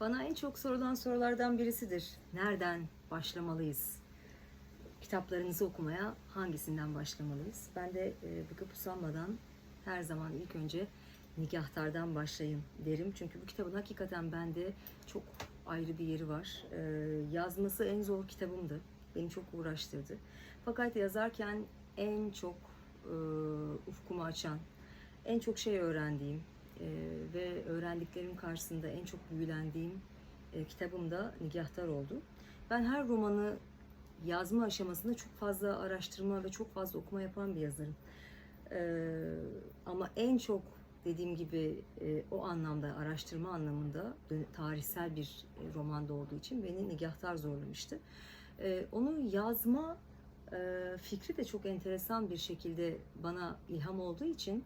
Bana en çok sorulan sorulardan birisidir. Nereden başlamalıyız? Kitaplarınızı okumaya hangisinden başlamalıyız? Ben de e, bıkıp usanmadan her zaman ilk önce Nigahtar'dan başlayın derim. Çünkü bu kitabın hakikaten bende çok ayrı bir yeri var. E, yazması en zor kitabımdı. Beni çok uğraştırdı. Fakat yazarken en çok e, ufkumu açan, en çok şey öğrendiğim e, ve öğrendiklerim karşısında en çok büyülendiğim e, kitabım da Nigahtar oldu. Ben her romanı yazma aşamasında çok fazla araştırma ve çok fazla okuma yapan bir yazarım. Ee, ama en çok dediğim gibi e, o anlamda araştırma anlamında tarihsel bir e, romanda olduğu için beni Nigahtar zorlamıştı. Ee, onu yazma e, fikri de çok enteresan bir şekilde bana ilham olduğu için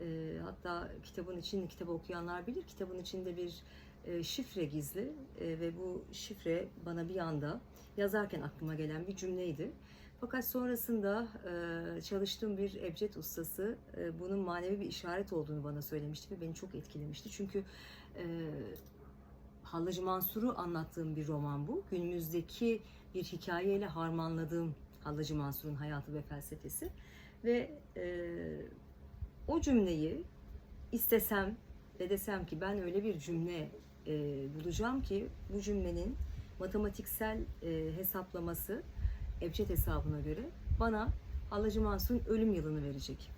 e, hatta kitabın içinde kitabı okuyanlar bilir kitabın içinde bir e, şifre gizli E, ve bu şifre bana bir anda yazarken aklıma gelen bir cümleydi. Fakat sonrasında e, çalıştığım bir ebced ustası e, bunun manevi bir işaret olduğunu bana söylemişti ve beni çok etkilemişti. Çünkü e, Hallacı Mansur'u anlattığım bir roman bu. Günümüzdeki bir hikayeyle harmanladığım Hallacı Mansur'un hayatı ve felsefesi. Ve e, o cümleyi istesem ve desem ki ben öyle bir cümle e, bulacağım ki bu cümlenin matematiksel e, hesaplaması Ebced hesabına göre bana Hallacı Mansur'un ölüm yılını verecek.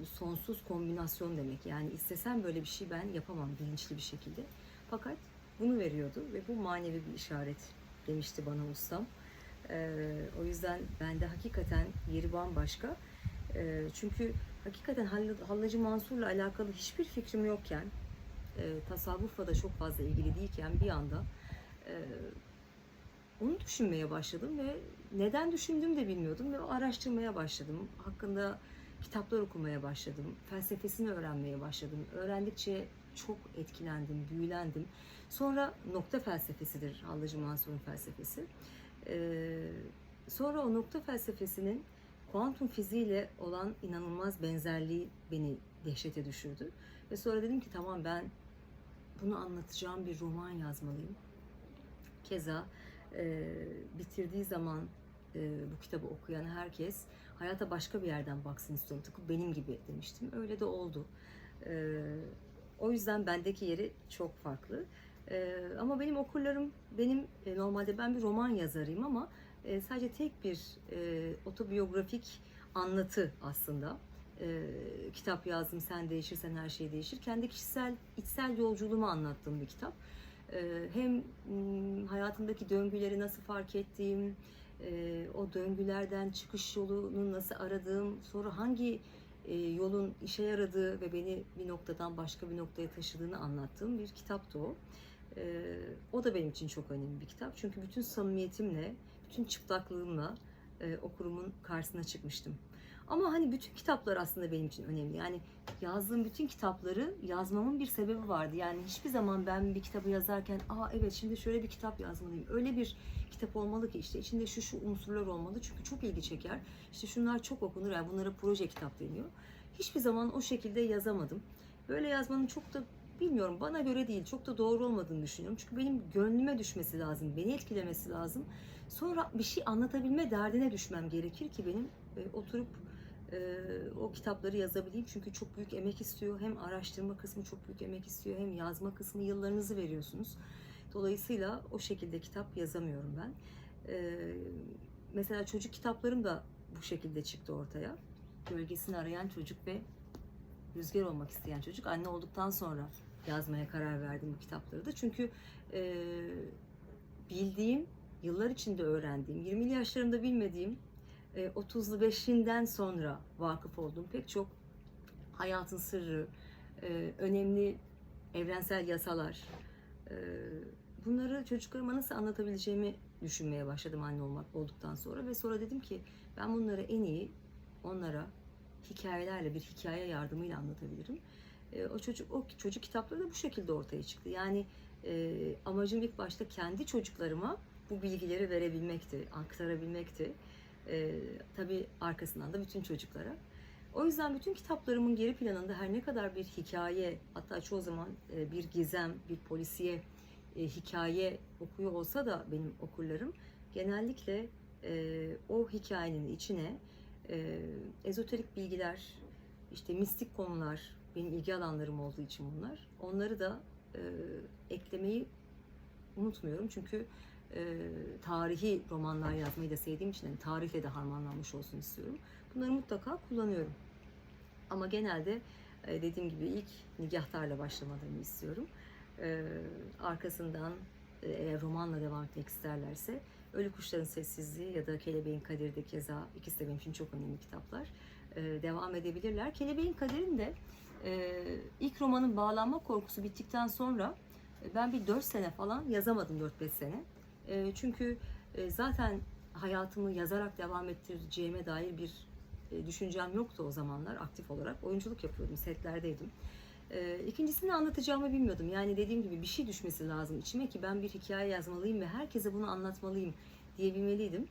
Bu sonsuz kombinasyon demek. Yani istesem böyle bir şey ben yapamam bilinçli bir şekilde. Fakat bunu veriyordu ve bu manevi bir işaret demişti bana ustam. Ee, o yüzden bende hakikaten yeri bambaşka. Ee, çünkü hakikaten Hall- Hallacı Mansur'la alakalı hiçbir fikrim yokken, e, tasavvufla da çok fazla ilgili değilken bir anda e, onu düşünmeye başladım ve neden düşündüğümü de bilmiyordum ve araştırmaya başladım. Hakkında kitaplar okumaya başladım. Felsefesini öğrenmeye başladım. Öğrendikçe çok etkilendim, büyülendim. Sonra nokta felsefesidir Hallacı Mansur'un felsefesi. Ee, sonra o nokta felsefesinin kuantum fiziğiyle olan inanılmaz benzerliği beni dehşete düşürdü. Ve sonra dedim ki tamam ben bunu anlatacağım bir roman yazmalıyım. Keza e, bitirdiği zaman e, bu kitabı okuyan herkes hayata başka bir yerden baksın istiyorum. Tıpkı benim gibi demiştim. Öyle de oldu. E, o yüzden bendeki yeri çok farklı. E, ama benim okurlarım, benim e, normalde ben bir roman yazarıyım ama e, sadece tek bir e, otobiyografik anlatı aslında. E, kitap yazdım, sen değişirsen her şey değişir. Kendi kişisel, içsel yolculuğumu anlattığım bir kitap. E, hem m, hayatımdaki döngüleri nasıl fark ettiğim, e, o döngülerden çıkış yolunu nasıl aradığım, sonra hangi e, yolun işe yaradığı ve beni bir noktadan başka bir noktaya taşıdığını anlattığım bir kitaptı o. E, o da benim için çok önemli bir kitap. Çünkü bütün samimiyetimle, bütün çıplaklığımla e, okurumun karşısına çıkmıştım. Ama hani bütün kitaplar aslında benim için önemli. Yani yazdığım bütün kitapları yazmamın bir sebebi vardı. Yani hiçbir zaman ben bir kitabı yazarken aa evet şimdi şöyle bir kitap yazmalıyım. Öyle bir kitap olmalı ki işte içinde şu şu unsurlar olmalı. Çünkü çok ilgi çeker. İşte şunlar çok okunur. Yani bunlara proje kitap deniyor. Hiçbir zaman o şekilde yazamadım. Böyle yazmanın çok da bilmiyorum bana göre değil. Çok da doğru olmadığını düşünüyorum. Çünkü benim gönlüme düşmesi lazım. Beni etkilemesi lazım. Sonra bir şey anlatabilme derdine düşmem gerekir ki benim e, oturup e, o kitapları yazabileyim. Çünkü çok büyük emek istiyor. Hem araştırma kısmı çok büyük emek istiyor. Hem yazma kısmı yıllarınızı veriyorsunuz. Dolayısıyla o şekilde kitap yazamıyorum ben. E, mesela çocuk kitaplarım da bu şekilde çıktı ortaya. Gölgesini arayan çocuk ve rüzgar olmak isteyen çocuk. Anne olduktan sonra yazmaya karar verdim bu kitapları da. Çünkü e, bildiğim, yıllar içinde öğrendiğim, 20'li yaşlarımda bilmediğim e, 30'lu 5'inden sonra vakıf olduğum pek çok hayatın sırrı, e, önemli evrensel yasalar, e, bunları çocuklarıma nasıl anlatabileceğimi düşünmeye başladım anne olmak olduktan sonra ve sonra dedim ki ben bunları en iyi onlara hikayelerle bir hikaye yardımıyla anlatabilirim. E, o çocuk o çocuk kitapları da bu şekilde ortaya çıktı. Yani e, amacım ilk başta kendi çocuklarıma bu bilgileri verebilmekti, aktarabilmekti. E, tabii arkasından da bütün çocuklara. O yüzden bütün kitaplarımın geri planında her ne kadar bir hikaye, hatta çoğu zaman e, bir gizem, bir polisiye e, hikaye okuyor olsa da benim okurlarım genellikle e, o hikayenin içine e, ezoterik bilgiler, işte mistik konular, benim ilgi alanlarım olduğu için bunlar. Onları da e, eklemeyi unutmuyorum çünkü e, tarihi romanlar yazmayı da sevdiğim için yani tarihle de harmanlanmış olsun istiyorum. Bunları mutlaka kullanıyorum. Ama genelde e, dediğim gibi ilk nigahtarla başlamalarını istiyorum. E, arkasından e, eğer romanla devam etmek isterlerse Ölü Kuşların Sessizliği ya da Kelebeğin Kaderi de keza ikisi de benim için çok önemli kitaplar. E, devam edebilirler. Kelebeğin Kaderi'nin de e, ilk romanın bağlanma korkusu bittikten sonra e, ben bir 4 sene falan yazamadım 4-5 sene. E, çünkü e, zaten hayatımı yazarak devam ettireceğime dair bir e, düşüncem yoktu o zamanlar aktif olarak. Oyunculuk yapıyordum, setlerdeydim. E, ikincisini anlatacağımı bilmiyordum. Yani dediğim gibi bir şey düşmesi lazım içime ki ben bir hikaye yazmalıyım ve herkese bunu anlatmalıyım diyebilmeliydim.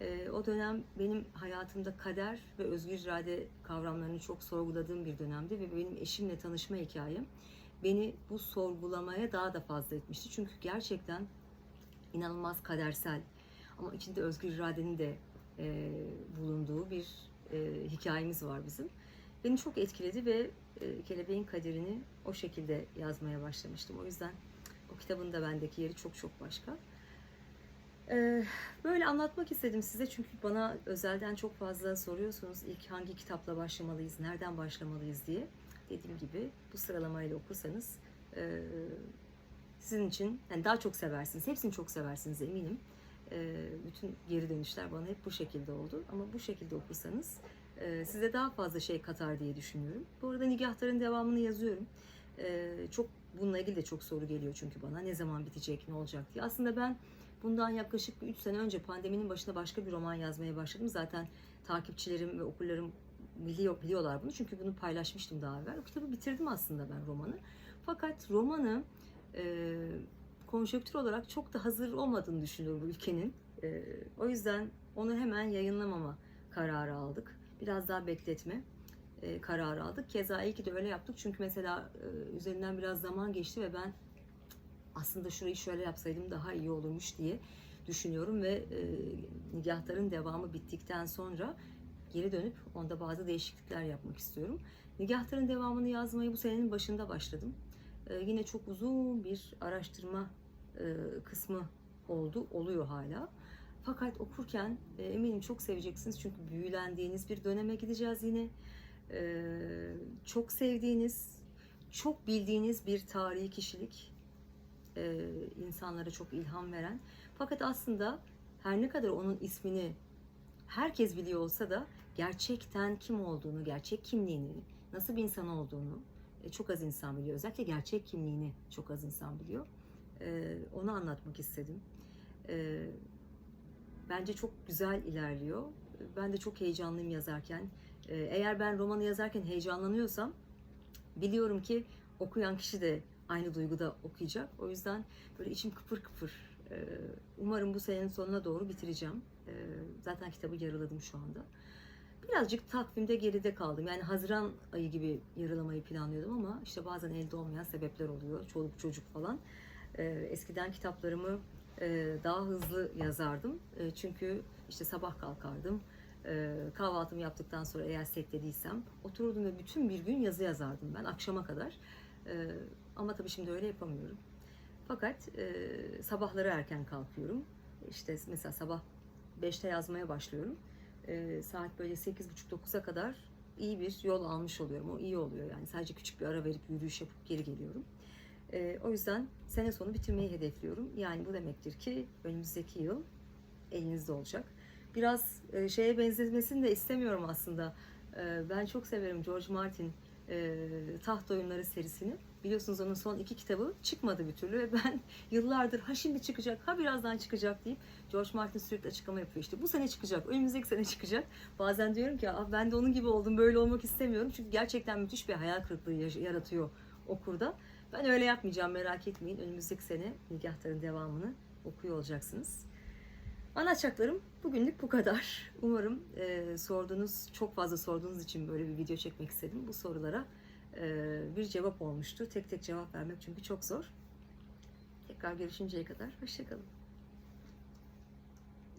E, o dönem benim hayatımda kader ve özgür irade kavramlarını çok sorguladığım bir dönemdi ve benim eşimle tanışma hikayem beni bu sorgulamaya daha da fazla etmişti. Çünkü gerçekten inanılmaz kadersel ama içinde özgür iradenin de e, bulunduğu bir e, hikayemiz var bizim. Beni çok etkiledi ve e, Kelebeğin Kaderini o şekilde yazmaya başlamıştım. O yüzden o kitabın da bendeki yeri çok çok başka. E, böyle anlatmak istedim size çünkü bana özelden çok fazla soruyorsunuz. İlk hangi kitapla başlamalıyız, nereden başlamalıyız diye. Dediğim gibi bu sıralamayla okursanız e, sizin için yani daha çok seversiniz. Hepsini çok seversiniz eminim. E, bütün geri dönüşler bana hep bu şekilde oldu. Ama bu şekilde okursanız e, size daha fazla şey katar diye düşünüyorum. Bu arada Nigahtar'ın devamını yazıyorum. Çok bununla ilgili de çok soru geliyor çünkü bana ne zaman bitecek, ne olacak diye. Aslında ben bundan yaklaşık 3 sene önce pandeminin başında başka bir roman yazmaya başladım. Zaten takipçilerim ve okurlarım biliyor, biliyorlar bunu çünkü bunu paylaşmıştım daha evvel. O kitabı bitirdim aslında ben romanı. Fakat romanı e, konjonktür olarak çok da hazır olmadığını düşünüyorum ülkenin. E, o yüzden onu hemen yayınlamama kararı aldık. Biraz daha bekletme e, kararı aldık. Keza iyi ki de öyle yaptık. Çünkü mesela e, üzerinden biraz zaman geçti ve ben aslında şurayı şöyle yapsaydım daha iyi olurmuş diye düşünüyorum ve e, Nigahtar'ın devamı bittikten sonra geri dönüp onda bazı değişiklikler yapmak istiyorum. Nigahtar'ın devamını yazmayı bu senenin başında başladım. E, yine çok uzun bir araştırma e, kısmı oldu, oluyor hala. Fakat okurken e, eminim çok seveceksiniz çünkü büyülendiğiniz bir döneme gideceğiz yine. E, çok sevdiğiniz, çok bildiğiniz bir tarihi kişilik, e, insanlara çok ilham veren. Fakat aslında her ne kadar onun ismini herkes biliyor olsa da gerçekten kim olduğunu, gerçek kimliğini, nasıl bir insan olduğunu e, çok az insan biliyor. Özellikle gerçek kimliğini çok az insan biliyor. E, onu anlatmak istedim. E, bence çok güzel ilerliyor. Ben de çok heyecanlıyım yazarken. E, eğer ben romanı yazarken heyecanlanıyorsam biliyorum ki okuyan kişi de aynı duyguda okuyacak. O yüzden böyle içim kıpır kıpır. E, umarım bu senenin sonuna doğru bitireceğim. E, zaten kitabı yarıladım şu anda. Birazcık takvimde geride kaldım. Yani Haziran ayı gibi yarılamayı planlıyordum ama işte bazen elde olmayan sebepler oluyor. Çoluk çocuk falan. E, eskiden kitaplarımı daha hızlı yazardım. Çünkü işte sabah kalkardım. Kahvaltımı yaptıktan sonra eğer setlediysem otururdum ve bütün bir gün yazı yazardım ben akşama kadar. E, ama tabii şimdi öyle yapamıyorum. Fakat e, sabahları erken kalkıyorum. İşte mesela sabah 5'te yazmaya başlıyorum. E, saat böyle 8.30-9'a kadar iyi bir yol almış oluyorum. O iyi oluyor yani. Sadece küçük bir ara verip yürüyüş yapıp geri geliyorum. E, o yüzden sene sonu bitirmeyi hedefliyorum. Yani bu demektir ki önümüzdeki yıl elinizde olacak. Biraz e, şeye benzetmesini de istemiyorum aslında. E, ben çok severim George Martin e, Taht Oyunları serisini. Biliyorsunuz onun son iki kitabı çıkmadı bir türlü ve ben yıllardır ha şimdi çıkacak ha birazdan çıkacak deyip George Martin sürekli açıklama yapıyor işte bu sene çıkacak önümüzdeki sene çıkacak. Bazen diyorum ki "Aa, ben de onun gibi oldum böyle olmak istemiyorum çünkü gerçekten müthiş bir hayal kırıklığı yaratıyor okurda. Ben öyle yapmayacağım merak etmeyin önümüzdeki sene Nigahtar'ın devamını okuyor olacaksınız. Anlatacaklarım bugünlük bu kadar. Umarım e, sorduğunuz, çok fazla sorduğunuz için böyle bir video çekmek istedim. Bu sorulara e, bir cevap olmuştu. Tek tek cevap vermek çünkü çok zor. Tekrar görüşünceye kadar hoşçakalın.